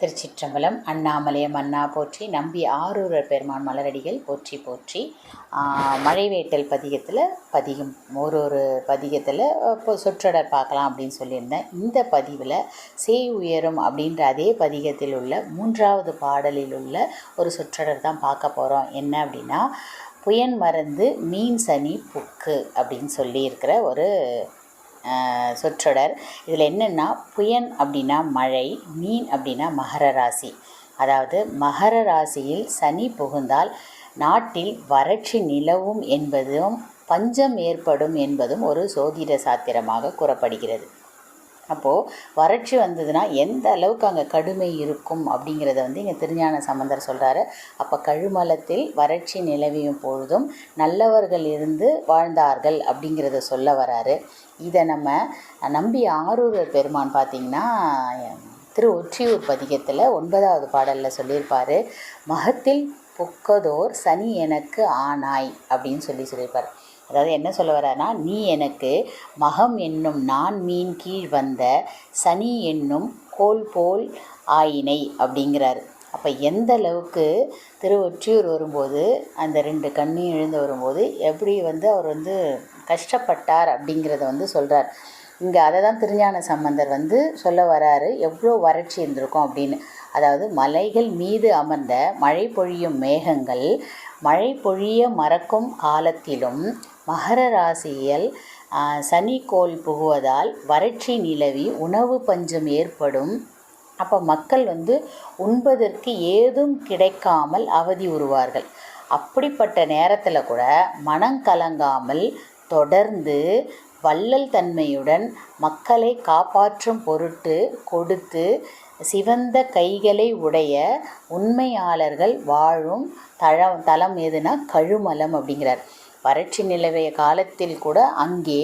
திருச்சிற்றம்பலம் அண்ணாமலையம் அண்ணா போற்றி நம்பி ஆரூரர் பெருமான் மலரடிகள் போற்றி போற்றி. மழைவேட்டல் பதிகத்தில் பதிகம் ஒரு ஒரு பதிகத்தில் இப்போ சொற்றொடர் பார்க்கலாம் அப்படின்னு சொல்லியிருந்தேன். இந்த பதிவில் சேய் உயரும் அப்படின்ற அதே பதிகத்தில் உள்ள மூன்றாவது பாடலில் உள்ள ஒரு சொற்றொடர் தான் பார்க்க போகிறோம் என்ன அப்படின்னா புயன் மறந்து மீன் சனி புக்கு அப்படின்னு சொல்லியிருக்கிற ஒரு சொற்றொடர். இதில் என்னென்னா புயன் அப்படின்னா மழை மீன் அப்படின்னா மகர ராசி. அதாவது மகர ராசியில் சனி புகுந்தால் நாட்டில் வறட்சி நிலவும் என்பதும் பஞ்சம் ஏற்படும் என்பதும் ஒரு சோதிட சாத்திரமாக கூறப்படுகிறது. அப்போது வறட்சி வந்ததுன்னா எந்த அளவுக்கு அங்கே கடுமை இருக்கும் அப்படிங்கிறத வந்து இங்கே திருஞான சம்பந்தர் சொல்கிறாரு அப்போ கழுமலத்தில் வறட்சி நிலவியும் பொழுதும் நல்லவர்கள் இருந்து வாழ்ந்தார்கள் அப்படிங்கிறத சொல்ல வராரு. இதை நம்ம நம்பி ஆரூரர் பெருமான் பார்த்திங்கன்னா திரு ஒற்றியூர் பதிகத்தில் ஒன்பதாவது பாடலில் சொல்லியிருப்பார். மகத்தில் பொக்கதோர் சனி எனக்கு ஆனாய் அப்படின்னு சொல்லி சொல்லியிருப்பார். அதாவது என்ன சொல்ல வர்றாருன்னா நீ எனக்கு மகம் என்னும் நான் மீன் கீழ் வந்த சனி என்னும் கோல் போல் ஆயினை அப்படிங்கிறார். அப்போ எந்த அளவுக்கு திருவொற்றியூர் வரும்போது அந்த ரெண்டு கண்ணையும் எழுந்து வரும்போது எப்படி வந்து அவர் வந்து கஷ்டப்பட்டார் அப்படிங்கிறத வந்து சொல்கிறார் இங்கே அதை தான் திருஞான சம்பந்தர் வந்து சொல்ல வராரு எவ்வளோ வறட்சி இருந்திருக்கும் அப்படின்னு. அதாவது மலைகள் மீது அமர்ந்த மழை பொழியும் மேகங்கள் மழை பொழிய மறக்கும் காலத்திலும் மகர ராசியில் சனி கோள் புகுவதால் வறட்சி நிலவி உணவு பஞ்சம் ஏற்படும். அப்போ மக்கள் வந்து உண்பதற்கு ஏதும் கிடைக்காமல் அவதி உருவார்கள். அப்படிப்பட்ட நேரத்தில் கூட மனம் கலங்காமல் தொடர்ந்து வள்ளல் தன்மையுடன் மக்களை காப்பாற்றும் பொருட்டு கொடுத்து சிவந்த கைகளை உடைய உண்மையாளர்கள் வாழும் தளம் தலம் எதுனா கழுமலம் அப்படிங்கிறார். வறட்சி நிலவிய காலத்தில் கூட அங்கே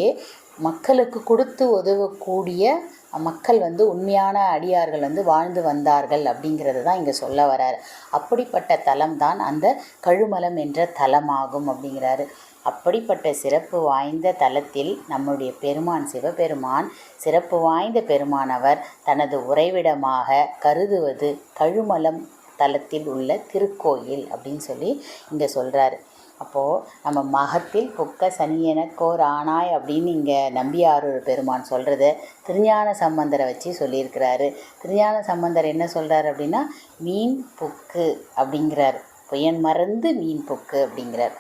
மக்களுக்கு கொடுத்து உதவக்கூடிய மக்கள் வந்து உண்மையான அடியார்கள் வந்து வாழ்ந்து வந்தார்கள் அப்படிங்கிறது தான் இங்கே சொல்ல வராரு. அப்படிப்பட்ட தலம் தான் அந்த கழுமலம் என்ற தலமாகும் அப்படிங்கிறாரு. அப்படிப்பட்ட சிறப்பு வாய்ந்த தலத்தில் நம்முடைய பெருமான் சிவபெருமான் சிறப்பு வாய்ந்த பெருமானவர் தனது உறைவிடமாக கருதுவது கழுமலம் தலத்தில் உள்ள திருக்கோயில் அப்படின்னு சொல்லி இங்கே சொல்கிறாரு அப்போது நம்ம மகத்தில் புக்க சனியனக்கோர் ஆனாய் அப்படின்னு இங்கே நம்பியாரூர் பெருமான் சொல்கிறத திருஞான சம்பந்தரை வச்சு சொல்லியிருக்கிறாரு. திருஞான சம்பந்தர் என்ன சொல்கிறார் அப்படின்னா மீன் புக்கு அப்படிங்கிறார். புயன் மறந்து மீன் புக்கு அப்படிங்கிறார்.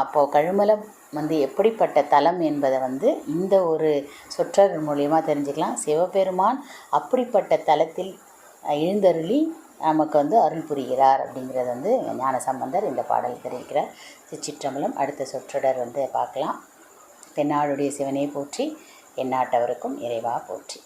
அப்போது கழுமலம் வந்து எப்படிப்பட்ட தலம் என்பதை வந்து இந்த ஒரு சொற்றர் மூலியமாக தெரிஞ்சுக்கலாம். சிவபெருமான் அப்படிப்பட்ட தலத்தில் எழுந்தருளி நமக்கு வந்து அருள் புரிகிறார் அப்படிங்கிறது வந்து ஞான சம்பந்தர் இந்த பாடல் தெரிவிக்கிறார். திருச்சிற்றம்பலம் அடுத்த சொற்றொடர் வந்து பார்க்கலாம். தென்னாடுடைய சிவனே போற்றி எந்நாட்டவருக்கும் இறைவா போற்றி.